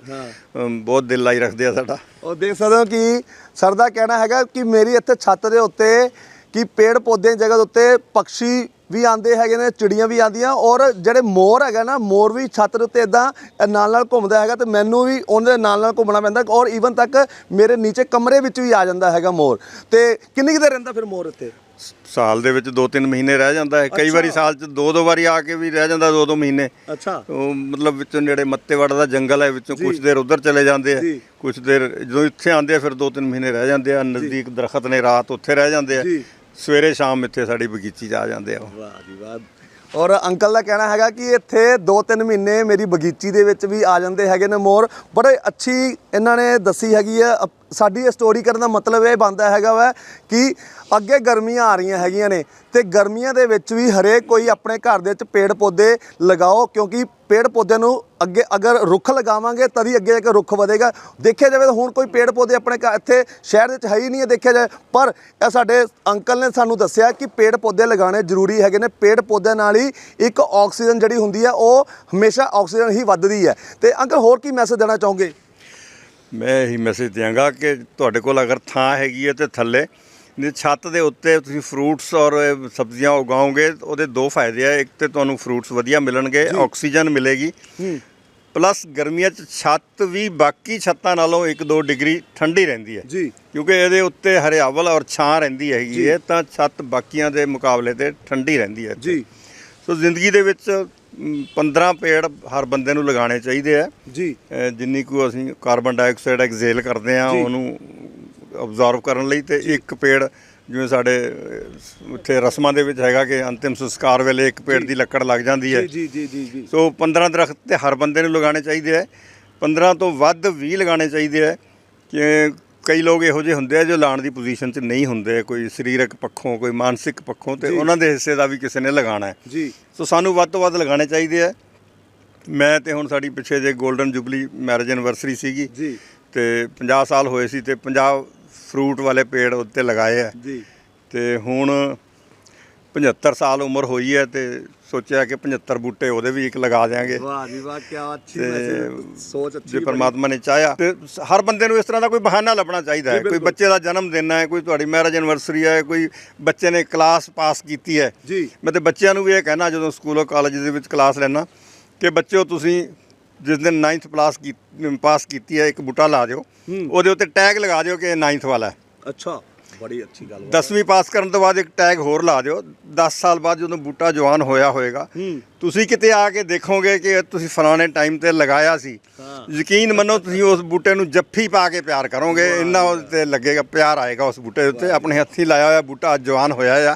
ਅਮ, ਬਹੁਤ ਦਿਲ ਲਾਈ ਰੱਖਦੇ ਆ ਸਾਡਾ। ਉਹ ਦੇਖ ਸਕਦੇ ਹੋ ਕਿ ਸਰ ਦਾ ਕਹਿਣਾ ਹੈਗਾ ਕਿ ਮੇਰੀ ਇੱਥੇ ਛੱਤ ਦੇ ਉੱਤੇ ਕਿ ਪੇੜ ਪੌਦੇ ਦੀ ਜਗ੍ਹਾ ਦੇ ਉੱਤੇ ਪੰਛੀ ਵੀ ਆਉਂਦੇ ਹੈਗੇ ਨੇ ਚਿੜੀਆਂ ਵੀ ਆਉਂਦੀਆਂ ਔਰ ਜਿਹੜੇ ਮੋਰ ਹੈਗਾ ਨਾ ਮੋਰ ਵੀ ਛੱਤ ਦੇ ਉੱਤੇ ਇਦਾਂ ਨਾਲ ਨਾਲ ਘੁੰਮਦਾ ਹੈਗਾ ਤੇ ਮੈਨੂੰ ਵੀ ਉਹਨਾਂ ਦੇ ਨਾਲ ਨਾਲ ਘੁੰਮਣਾ ਪੈਂਦਾ ਔਰ ਈਵਨ ਤੱਕ ਮੇਰੇ ਨੀਚੇ ਕਮਰੇ ਵਿੱਚ ਵੀ ਆ ਜਾਂਦਾ ਹੈਗਾ ਮੋਰ ਤੇ ਕਿੰਨੀ ਕੁ ਦੇਰ ਰਹਿੰਦਾ ਫਿਰ ਮੋਰ ਇੱਥੇ ਸਾਲ ਦੇ ਵਿੱਚ 2-3 ਮਹੀਨੇ ਰਹਿ ਜਾਂਦਾ ਹੈ ਕਈ ਵਾਰੀ। ਸਾਲ 'ਚ ਦੋ ਦੋ ਵਾਰੀ ਆ ਕੇ ਵੀ ਰਹਿ ਜਾਂਦਾ ਦੋ ਦੋ ਮਹੀਨੇ ਅੱਛਾ ਉਹ ਮਤਲਬ ਵਿੱਚੋਂ ਜਿਹੜੇ ਮੱਤੇਵੜ ਦਾ ਜੰਗਲ ਹੈ ਵਿੱਚੋਂ। ਕੁਝ ਦੇਰ ਉਧਰ ਚਲੇ ਜਾਂਦੇ ਆ। ਕੁਝ ਦੇਰ ਜਦੋਂ ਇੱਥੇ ਆਉਂਦੇ ਆ ਫਿਰ 2-3 ਮਹੀਨੇ ਰਹਿ ਜਾਂਦੇ ਆ ਨਜ਼ਦੀਕ ਦਰਖਤ ਨੇ ਰਾਤ ਉੱਥੇ ਰਹਿ ਜਾਂਦੇ ਆ। ਸਵੇਰੇ ਸ਼ਾਮ ਇੱਥੇ ਸਾਡੀ ਬਗੀਚੀ 'ਚ ਆ ਜਾਂਦੇ ਆ ਉਹ। ਵਾਹ ਜੀ ਵਾਹ ਔਰ ਅੰਕਲ ਦਾ ਕਹਿਣਾ ਹੈਗਾ ਕਿ ਇੱਥੇ 2-3 ਮਹੀਨੇ ਮੇਰੀ ਬਗੀਚੀ ਦੇ ਵਿੱਚ ਵੀ ਆ ਜਾਂਦੇ ਹੈਗੇ ਨੇ ਮੋਰ ਬੜੇ ਅੱਛੀ ਇਹਨਾਂ ਨੇ ਦੱਸੀ ਹੈਗੀ ਹੈ ਅਪ- ਸਾਡੀ ਇਹ ਸਟੋਰੀ ਕਰਨ ਦਾ ਮਤਲਬ ਇਹ ਬਣਦਾ ਹੈਗਾ ਵਾ ਕਿ ਅੱਗੇ ਗਰਮੀਆਂ ਆ ਰਹੀਆਂ ਹੈਗੀਆਂ ਨੇ ਤੇ ਗਰਮੀਆਂ ਦੇ ਵਿੱਚ ਵੀ ਹਰੇਕ ਕੋਈ ਆਪਣੇ ਘਰ ਦੇ ਵਿੱਚ ਪੇੜ ਪੌਦੇ ਲਗਾਓ ਕਿਉਂਕਿ ਪੇੜ ਪੌਦਿਆਂ ਨੂੰ ਅੱਗੇ ਅਗਰ ਰੁੱਖ ਲਗਾਵਾਂਗੇ ਤਦੀ ਅੱਗੇ ਜਾ ਕੇ ਰੁੱਖ ਵਧੇਗਾ। ਦੇਖਿਆ ਜਾਵੇ ਤਾਂ ਹੁਣ ਕੋਈ ਪੇੜ ਪੌਦੇ ਆਪਣੇ ਘਰ ਇੱਥੇ ਸ਼ਹਿਰ ਵਿੱਚ ਹੈ ਹੀ ਨਹੀਂ ਹੈ ਦੇਖਿਆ ਜਾਏ। ਪਰ ਇਹ ਸਾਡੇ ਅੰਕਲ ਨੇ ਸਾਨੂੰ ਦੱਸਿਆ ਕਿ ਪੇੜ ਪੌਦੇ ਲਗਾਉਣੇ ਜ਼ਰੂਰੀ ਹੈਗੇ ਨੇ। ਪੇੜ ਪੌਦਿਆਂ ਨਾਲ ਹੀ ਇੱਕ ਆਕਸੀਜਨ ਜਿਹੜੀ ਹੁੰਦੀ ਹੈ, ਉਹ ਹਮੇਸ਼ਾ ਆਕਸੀਜਨ ਹੀ ਵੱਧਦੀ ਹੈ। ਤੇ ਅੰਕਲ ਹੋਰ ਕੀ ਮੈਸੇਜ ਦੇਣਾ ਚਾਹੋਗੇ? ਮੈਂ ਇਹੀ ਮੈਸੇਜ ਦਿਆਂਗਾ ਕਿ ਤੁਹਾਡੇ ਕੋਲ ਅਗਰ ਥਾਂ ਹੈਗੀ ਹੈ ਤੇ ਥੱਲੇ ਨਹੀਂ ਛੱਤ ਦੇ ਉੱਤੇ ਤੁਸੀਂ ਫਰੂਟਸ ਔਰ ਸਬਜ਼ੀਆਂ ਉਗਾਓਗੇ ਉਹਦੇ ਦੋ ਫਾਇਦੇ ਆ ਇੱਕ ਤੇ ਤੁਹਾਨੂੰ ਫਰੂਟਸ ਵਧੀਆ ਮਿਲਣਗੇ ਆਕਸੀਜਨ ਮਿਲੇਗੀ ਪਲੱਸ ਗਰਮੀਆਂ 'ਚ ਛੱਤ ਵੀ ਬਾਕੀ ਛੱਤਾਂ ਨਾਲੋਂ 1-2 ਡਿਗਰੀ ਠੰਡੀ ਰਹਿੰਦੀ ਹੈ। ਜੀ। ਕਿਉਂਕਿ ਇਹਦੇ ਉੱਤੇ ਹਰਿਆਵਲ ਔਰ ਛਾਂ ਰਹਿੰਦੀ ਹੈਗੀ ਹੈ ਤਾਂ ਛੱਤ ਬਾਕੀਆਂ ਦੇ ਮੁਕਾਬਲੇ ਤੇ ਠੰਡੀ ਰਹਿੰਦੀ ਹੈ ਜੀ। ਸੋ ਜ਼ਿੰਦਗੀ ਦੇ ਵਿੱਚ 15 ਪੇੜ ਹਰ ਬੰਦੇ ਨੂੰ ਲਗਾਉਣੇ ਚਾਹੀਦੇ ਆ। ਜੀ। ਜਿੰਨੀ ਕੁ ਅਸੀਂ ਕਾਰਬਨ ਡਾਈਆਕਸਾਈਡ ਐਕਸੇਲ ਕਰਦੇ ਆ। ਉਹਨੂੰ ਅਬਜ਼ੌਰਬ ਕਰਨ ਲਈ ਤੇ ਇੱਕ ਪੇੜ ਜਿਵੇਂ ਸਾਡੇ ਇੱਥੇ ਰਸਮਾਂ ਦੇ ਵਿੱਚ ਹੈਗਾ ਕਿ ਅੰਤਿਮ ਸੰਸਕਾਰ ਵੇਲੇ ਇੱਕ ਪੇੜ ਦੀ ਲੱਕੜ ਲੱਗ ਜਾਂਦੀ ਹੈ। ਜੀ ਜੀ ਜੀ ਜੀ ਸੋ 15 ਦਰਖਤ ਤੇ ਹਰ ਬੰਦੇ ਨੂੰ ਲਗਾਉਣੇ ਚਾਹੀਦੇ ਆ। 15 ਤੋਂ ਵੱਧ 20 ਲਗਾਉਣੇ ਚਾਹੀਦੇ ਆ ਕਿ ਕਈ ਲੋਕ ਇਹੋ ਜਿਹੇ ਹੁੰਦੇ ਆ ਜੋ ਲਾਉਣ ਦੀ ਪੋਜੀਸ਼ਨ 'ਚ ਨਹੀਂ ਹੁੰਦੇ ਕੋਈ ਸਰੀਰਕ ਪੱਖੋਂ ਕੋਈ ਮਾਨਸਿਕ ਪੱਖੋਂ ਤੇ। ਉਹਨਾਂ ਦੇ ਹਿੱਸੇ ਦਾ ਵੀ ਕਿਸੇ ਨੇ ਲਗਾਉਣਾ ਹੈ। ਜੀ। ਸੋ ਸਾਨੂੰ ਵੱਧ ਤੋਂ ਵੱਧ ਲਗਾਉਣੇ ਚਾਹੀਦੇ ਆ। ਮੈਂ ਤੇ ਹੁਣ ਸਾਡੀ ਪਿੱਛੇ ਜੇ 골ਡਨ ਜੁਬਲੀ ਮੈਰਿਜ ਐਨਵਰਸਰੀ ਸੀਗੀ ਜੀ। ਤੇ 50 ਸਾਲ ਹੋਏ ਸੀ ਤੇ 50 ਫਰੂਟ ਵਾਲੇ ਪੇੜ ਉੱਤੇ ਲਗਾਏ ਆ। ਜੀ। ਤੇ ਹੁਣ 75 ਸਾਲ ਉਮਰ ਹੋਈ ਹੈ ਤੇ ਸੋਚਿਆ ਕਿ 75 ਬੂਟੇ ਉਹਦੇ ਵੀ ਇੱਕ ਲਗਾ ਦਿਆਂਗੇ। ਵਾਹ ਜੀ ਵਾਹ ਕੀ ਅੱਛੀ ਸੋਚ ਅੱਛੀ ਜੇ ਪਰਮਾਤਮਾ ਨੇ ਚਾਹਿਆ ਤੇ ਹਰ ਬੰਦੇ ਨੂੰ ਇਸ ਤਰ੍ਹਾਂ ਦਾ ਕੋਈ ਬਹਾਨਾ ਲੱਭਣਾ ਚਾਹੀਦਾ ਹੈ। ਕੋਈ। ਬੱਚੇ ਦਾ ਜਨਮ ਦਿਨ ਹੈ ਕੋਈ ਤੁਹਾਡੀ ਮੈਰਿਜ ਐਨਵਰਸਰੀ ਹੈ ਕੋਈ ਬੱਚੇ ਨੇ ਕਲਾਸ ਪਾਸ ਕੀਤੀ ਹੈ। ਮੈਂ ਤੇ ਬੱਚਿਆਂ ਨੂੰ ਵੀ ਇਹ ਕਹਿਣਾ ਜਦੋਂ ਸਕੂਲੋਂ ਕਾਲਜ ਦੇ ਵਿੱਚ ਕਲਾਸ ਲੈਣਾ ਕਿ ਬੱਚਿਓ ਤੁਸੀਂ ਜਿਸ ਦਿਨ 9th ਕਲਾਸ ਕੀ ਪਾਸ ਕੀਤੀ ਹੈ ਇੱਕ ਬੂਟਾ ਲਾ ਦਿਓ। ਉਹਦੇ ਉੱਤੇ ਟੈਗ ਲਗਾ ਦਿਓ ਕਿ ਇਹ 9th ਵਾਲਾ ਹੈ। ਅੱਛਾ। ਬੜੀ ਅੱਛੀ ਗੱਲ 10ਵੀਂ ਪਾਸ ਕਰਨ ਤੋਂ ਬਾਅਦ ਇੱਕ ਟੈਗ ਹੋਰ ਲਾ ਦਿਓ। 10 ਸਾਲ ਬਾਅਦ ਜਦੋਂ ਬੂਟਾ ਜਵਾਨ ਹੋਇਆ ਹੋਏਗਾ ਤੁਸੀਂ ਕਿਤੇ ਆ ਕੇ ਦੇਖੋਗੇ ਕਿ ਤੁਸੀਂ ਫਲਾਣੇ ਟਾਈਮ ਤੇ ਲਗਾਇਆ ਸੀ। ਯਕੀਨ ਮੰਨੋ ਤੁਸੀਂ ਉਸ ਬੂਟੇ ਨੂੰ ਜੱਫੀ ਪਾ ਕੇ ਪਿਆਰ ਕਰੋਗੇ। ਇੰਨਾ ਉਹਦੇ ਤੇ ਲੱਗੇਗਾ ਪਿਆਰ ਆਏਗਾ ਉਸ ਬੂਟੇ ਉੱਤੇ। ਆਪਣੇ ਹੱਥੀਂ ਲਾਇਆ ਹੋਇਆ ਬੂਟਾ ਜਵਾਨ ਹੋਇਆ ਆ।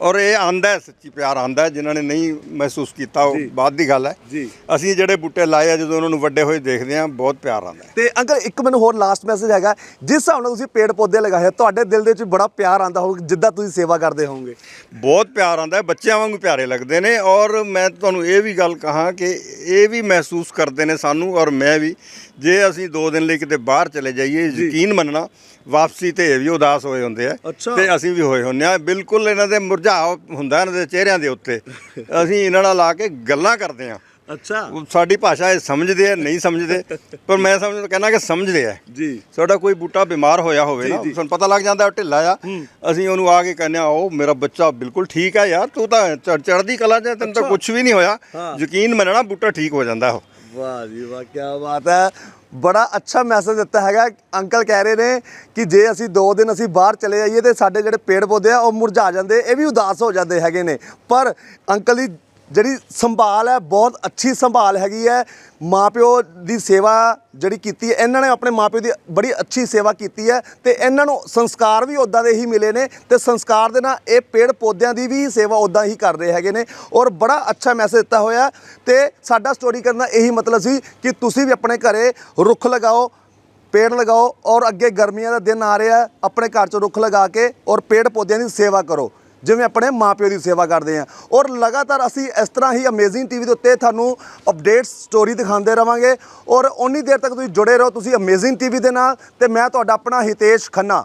ਔਰ ਇਹ ਆਂਦਾ ਹੈ ਸੱਚੀ ਪਿਆਰ ਆਂਦਾ ਜਿਨ੍ਹਾਂ ਨੇ ਨਹੀਂ ਮਹਿਸੂਸ ਕੀਤਾ ਉਹ। ਬਾਅਦ ਦੀ ਗੱਲ ਹੈ। ਜੀ। ਅਸੀਂ ਜਿਹੜੇ ਬੂਟੇ ਲਾਏ ਆ ਜਦੋਂ ਉਹਨਾਂ ਨੂੰ ਵੱਡੇ ਹੋਏ ਦੇਖਦੇ ਆ ਬਹੁਤ ਪਿਆਰ ਆਂਦਾ ਤੇ ਅੰਕਲ ਇੱਕ ਮੈਨੂੰ ਹੋਰ ਲਾਸਟ ਮੈਸੇਜ ਹੈਗਾ। ਜਿਸ ਹਿਸਾਬ ਨਾਲ ਤੁਸੀਂ ਪੇੜ ਪੌਦੇ ਲਗਾਏ ਤੁਹਾਡੇ ਦਿਲ ਦੇ ਵਿੱਚ ਬੜਾ ਪਿਆਰ ਆਂਦਾ ਹੋਊਗਾ ਜਿੱਦਾਂ ਤੁਸੀਂ ਸੇਵਾ ਕਰਦੇ ਹੋਵੋਗੇ। ਬਹੁਤ ਪਿਆਰ ਆਂਦਾ ਹੈ ਬੱਚਿਆਂ ਵਾਂਗੂ ਪਿਆਰੇ ਲੱਗਦੇ ਨੇ ਔਰ ਮੈਂ ਤੁਹਾਨੂੰ ਇਹ ਵੀ ਗੱਲ ਕਹਾਂ ਕਿ ਇਹ ਵੀ ਮਹਿਸੂਸ ਕਰਦੇ ਨੇ ਸਾਨੂੰ ਔਰ ਮੈਂ ਵੀ। ਜੇ ਅਸੀਂ 2 ਦਿਨ ਲਈ ਕਿਤੇ ਬਾਹਰ ਚਲੇ ਜਾਈਏ ਯਕੀਨ ਮੰਨਣਾ ਵਾਪਸੀ ਤੇ ਵੀ ਉਦਾਸ ਹੋਏ ਹੁੰਦੇ ਆ। ਤੇ ਅਸੀਂ ਵੀ ਹੋਏ ਹੁੰਦੇ ਆ। ਬਿਲਕੁਲ ਇਹਨਾਂ ਦੇ ਮੁਰਝਾਅ ਹੁੰਦਾ ਇਹਨਾਂ ਦੇ ਚਿਹਰਿਆਂ ਦੇ ਉੱਤੇ। *laughs* ਅਸੀਂ ਇਹਨਾਂ ਨਾਲ ਲਾ ਕੇ ਗੱਲਾਂ ਕਰਦੇ ਆ। ਅੱਛਾ। ਸਾਡੀ ਭਾਸ਼ਾ ਇਹ ਸਮਝਦੇ ਆ ਨਹੀਂ ਸਮਝਦੇ। ਪਰ ਮੈਂ ਸਮਝ ਕਹਿੰਦਾ ਕਿ ਸਮਝਦੇ ਆ। ਜੀ। ਸਾਡਾ ਕੋਈ ਬੂਟਾ ਬਿਮਾਰ ਹੋਇਆ ਹੋਵੇ ਜੀ, ਨਾ ਜੀ। ਸਾਨੂੰ ਪਤਾ ਲੱਗ ਜਾਂਦਾ ਉਹ ਢਿੱਲਾ ਆ। ਅਸੀਂ ਉਹਨੂੰ ਆ ਕੇ ਕਹਿੰਦੇ ਆ ਉਹ ਮੇਰਾ ਬੱਚਾ ਬਿਲਕੁਲ ਠੀਕ ਆ ਯਾਰ ਤੂੰ ਤਾਂ ਚੜ੍ਹਦੀ ਕਲਾ ਆ, ਤੈਨੂੰ ਤਾਂ। ਕੁਝ ਵੀ ਨਹੀਂ ਹੋਇਆ। ਯਕੀਨ ਮੰਨਣਾ ਬੂਟਾ ਠੀਕ ਹੋ ਜਾਂਦਾ ਉਹ। ਵਾਹ ਜੀ ਵਾਹ ਕੀ ਬਾਤ ਹੈ। ਬੜਾ ਅੱਛਾ ਮੈਸੇਜ ਦਿੱਤਾ ਹੈਗਾ। ਅੰਕਲ ਕਹਿ ਰਹੇ ਨੇ ਕਿ ਜੇ ਅਸੀਂ 2 ਦਿਨ ਅਸੀਂ ਬਾਹਰ ਚਲੇ ਜਾਈਏ ਤੇ ਸਾਡੇ ਜਿਹੜੇ ਪੇੜ ਪੌਦੇ ਆ, ਉਹ ਮੁਰਝਾ ਜਾਂਦੇ, ਇਹ ਵੀ ਉਦਾਸ ਹੋ ਜਾਂਦੇ ਹੈਗੇ ਨੇ। ਪਰ ਅੰਕਲ ਦੀ ਜਿਹੜੀ ਸੰਭਾਲ ਹੈ, ਬਹੁਤ ਅੱਛੀ ਸੰਭਾਲ ਹੈਗੀ ਹੈ। ਮਾਪਿਓ ਦੀ ਸੇਵਾ ਜਿਹੜੀ ਕੀਤੀ ਹੈ, ਇਹਨਾਂ ਨੇ ਆਪਣੇ ਮਾਪਿਓ ਦੀ ਬੜੀ ਅੱਛੀ ਸੇਵਾ ਕੀਤੀ ਹੈ ਤੇ ਇਹਨਾਂ ਨੂੰ ਸੰਸਕਾਰ ਵੀ ਉਦਾਂ ਦੇ ਹੀ ਮਿਲੇ ਨੇ ਤੇ ਸੰਸਕਾਰ ਦੇ ਨਾਲ ਇਹ ਪੇੜ ਪੌਦਿਆਂ ਦੀ ਵੀ ਸੇਵਾ ਉਦਾਂ ਹੀ ਕਰ ਰਹੇ ਹੈਗੇ ਨੇ ਔਰ ਬੜਾ ਅੱਛਾ ਮੈਸੇਜ ਦਿੱਤਾ ਹੋਇਆ ਤੇ ਸਾਡਾ ਸਟੋਰੀ ਕਰਨ ਦਾ ਇਹੀ ਮਤਲਬ ਸੀ ਕਿ ਤੁਸੀਂ ਵੀ ਆਪਣੇ ਘਰੇ ਰੁੱਖ ਲਗਾਓ, ਪੇੜ ਲਗਾਓ ਔਰ ਅੱਗੇ ਗਰਮੀਆਂ ਦਾ ਦਿਨ ਆ ਰਿਹਾ, ਆਪਣੇ ਘਰ 'ਚ ਰੁੱਖ ਲਗਾ ਕੇ ਔਰ ਪੇੜ ਪੌਦਿਆਂ ਦੀ ਸੇਵਾ ਕਰੋ। ਜਿਵੇਂ ਆਪਣੇ ਮਾਪਿਓ ਦੀ ਸੇਵਾ ਕਰਦੇ ਆ। ਔਰ ਲਗਾਤਾਰ ਅਸੀਂ ਇਸ ਤਰ੍ਹਾਂ ਹੀ ਅਮੇਜ਼ਿੰਗ ਟੀਵੀ ਦੇ ਉੱਤੇ ਤੁਹਾਨੂੰ ਅਪਡੇਟਸ ਸਟੋਰੀ ਦਿਖਾਉਂਦੇ ਰਵਾਂਗੇ। ਔਰ ਉਨੀ ਦੇਰ ਤੱਕ ਤੁਸੀਂ ਜੁੜੇ ਰਹੋ, ਤੁਸੀਂ ਅਮੇਜ਼ਿੰਗ ਟੀਵੀ ਦੇ ਨਾਲ। ਤੇ ਮੈਂ ਤੁਹਾਡਾ ਆਪਣਾ ਹਿਤੇਸ਼ ਖੰਨਾ।